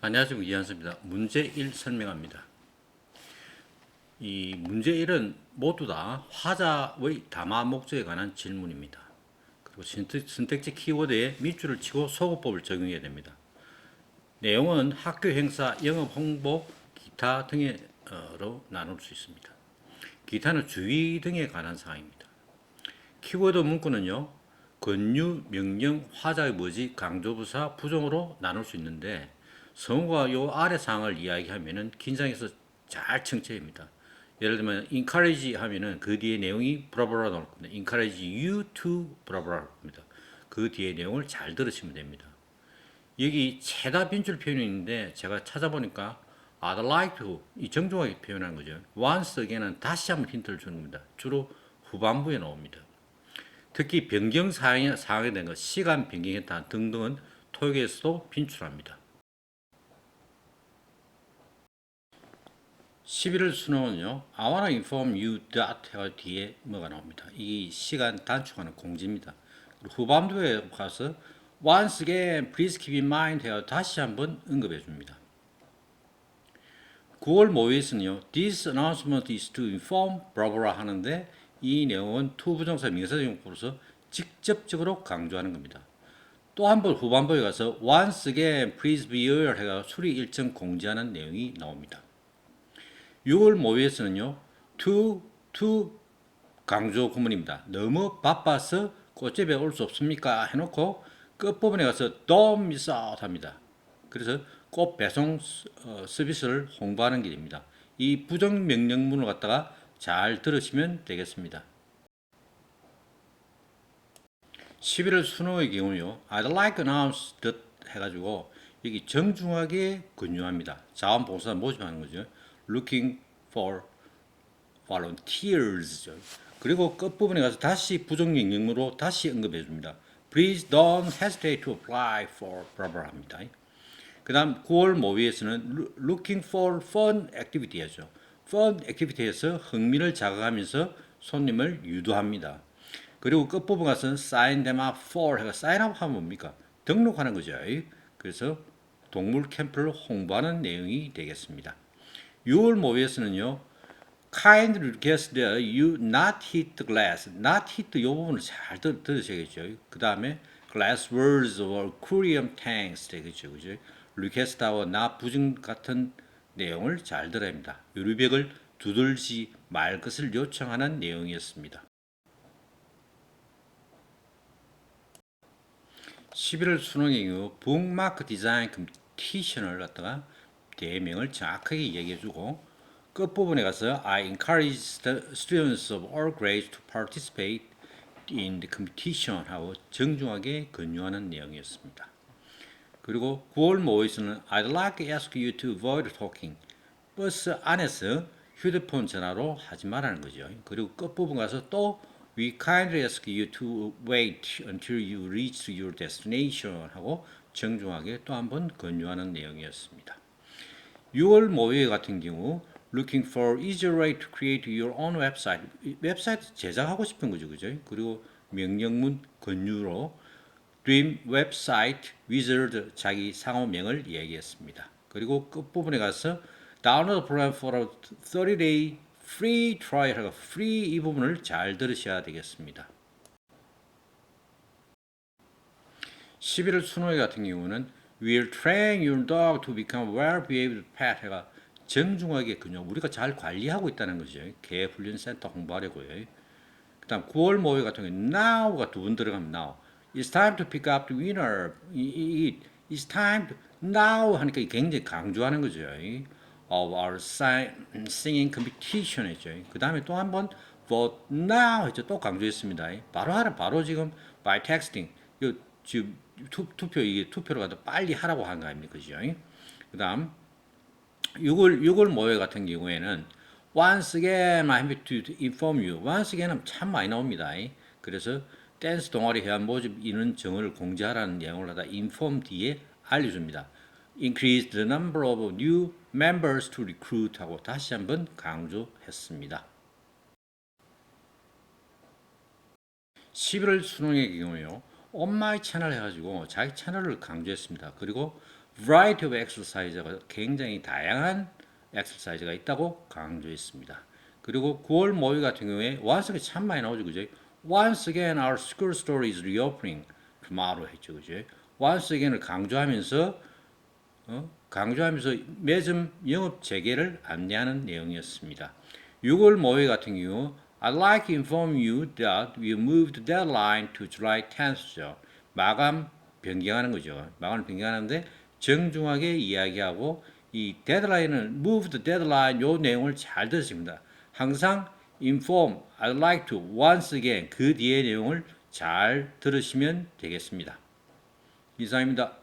안녕하십니까 이한수입니다. 문제 1 설명합니다. 이 문제 1은 모두 다 화자의 담화 목적에 관한 질문입니다. 그리고 선택, 선택지 키워드에 밑줄을 치고 소거법을 적용해야 됩니다. 내용은 학교 행사, 영업 홍보, 기타 등으로 나눌 수 있습니다. 기타는 주의 등에 관한 사항입니다. 키워드 문구는요, 권유, 명령, 화자의 뭐지, 강조부사, 부정으로 나눌 수 있는데 성우가 요 아래 사항을 이야기하면은 긴장해서 잘 청취합니다. 예를 들면 encourage 하면은 그 뒤에 내용이 브라브라 나올 겁니다. encourage you to 브라브라 겁니다. 그 뒤에 내용을 잘 들으시면 됩니다. 여기 최다 빈줄 표현이 있는데 제가 찾아보니까 I'd like to 이 정중하게 표현하는 거죠. once again은 다시 한번 힌트를 주는 겁니다. 주로 후반부에 나옵니다. 특히 변경 사항에 대한 것, 시간 변경했다 등등은 토익에서도 빈출합니다. 11월 수능은요, I wanna inform you that 뒤에 뭐가 나옵니다. 이 시간 단축하는 공지입니다. 후반부에 가서 once again, please keep in mind 해가 다시 한번 언급해 줍니다. 9월 모의에서는요, this announcement is to inform, blah 하는데 이 내용은 to 부정사 명사형으로서 직접적으로 강조하는 겁니다. 또 한 번 후반부에 가서 once again, please be aware 해가 수리 일정 공지하는 내용이 나옵니다. 6월 모의에서는요, to, to 강조 구문입니다. 너무 바빠서 꽃집에 올 수 없습니까? 해놓고 끝부분에 가서 don't miss out 합니다. 그래서 꽃 배송 어, 서비스를 홍보하는 길입니다. 이 부정 명령문을 갖다가 잘 들으시면 되겠습니다. 11월 수능의 경우요, I'd like announce that 해가지고 여기 정중하게 권유합니다. 자원봉사 모집하는 거죠. Looking for volunteers. 그리고 끝부분에 가서 다시 부정명령으로 다시 언급해 줍니다. Please don't hesitate to apply for blah 합니다. 그 다음 9월 모의에서는 looking for fun activity 하죠. fun activity에서 흥미를 자극하면서 손님을 유도합니다. 그리고 끝부분 가서 sign them up for 해가 sign up 하면 뭡니까? 등록하는 거죠. 그래서 동물 캠프를 홍보하는 내용이 되겠습니다. 6월 모의에서는요. kind request that you not hit the glass. not hit 이 부분을 잘 들, 들으셔야겠죠. 그 다음에 glass words or aquarium tanks 되겠죠. 그죠? request하고 not 부증 같은 내용을 잘 들어야. 유리벽을 두들지 말 것을 요청하는 내용이었습니다. 11월 수능의 경우 북마크 디자인 컴피티션을 갖다가 대명을 정확하게 이야기해주고 끝부분에 가서 I encourage students of all grades to participate in the competition 하고 정중하게 권유하는 내용이었습니다. 그리고 9월 모의에서는 I'd like to ask you to avoid talking. 버스 안에서 휴대폰 전화로 하지 말라는 거죠. 그리고 끝부분 가서 또 We kindly ask you to wait until you reach your destination 하고 정중하게 또 한 번 권유하는 내용이었습니다. 6월 모의 같은 경우 looking for easier way to create your own website. 웹사이트 제작하고 싶은 거죠. 그죠? 그리고 명령문 권유로 dream website wizard 자기 상호명을 이야기했습니다. 그리고 끝부분에 가서 download program for a 30-day free trial free 이 부분을 잘 들으셔야 되겠습니다. 11월 수능회 같은 경우는 will train your dog to become well-behaved pet 해가 정중하게 그냥 우리가 잘 관리하고 있다는 거죠. 개 훈련 센터 홍보하려고요. 그다음 9월 모의 같은 경우 now가 두 번 들어가면 now. It's time to pick up the winner. 이, 이, it's time to now 하니까 굉장히 강조하는 거죠. of our singing competition 했죠. 그 다음에 또 한번 vote now 했죠. 또 강조했습니다. 바로 하라, 바로 지금 by texting. 이 지금 투, 투표 이게 투표를 가도 빨리 하라고 한 거 아닙니까, 그죠? 그 다음 6월 6월 모의 같은 경우에는 once again I have to inform you. once again은 참 많이 나옵니다. 그래서 댄스 동아리 회원 모집 인원 정을 공지하라는 내용을 하다 inform 뒤에 알려줍니다. increase the number of new members to recruit 하고 다시 한번 강조했습니다. 11월 수능의 경우에요. My 채널 해가지고 자기 채널을 강조했습니다. 그리고 variety of exercise가 굉장히 다양한 exercise가 있다고 강조했습니다. 그리고 9월 모의 같은 경우에 once again 참 많이 나오죠, 그죠? Once again our school store is reopening tomorrow 했죠, 그죠? Once again을 강조하면서 어? 강조하면서 매점 영업 재개를 안내하는 내용이었습니다. 6월 모의 같은 경우 I'd like to inform you that we moved the deadline to July 10th죠. 마감 변경하는 거죠. 마감을 변경하는데 정중하게 이야기하고 이 데드라인을 move the deadline 요 내용을 잘 들으십니다. 항상 inform, I'd like to once again 그 뒤의 내용을 잘 들으시면 되겠습니다. 이상입니다.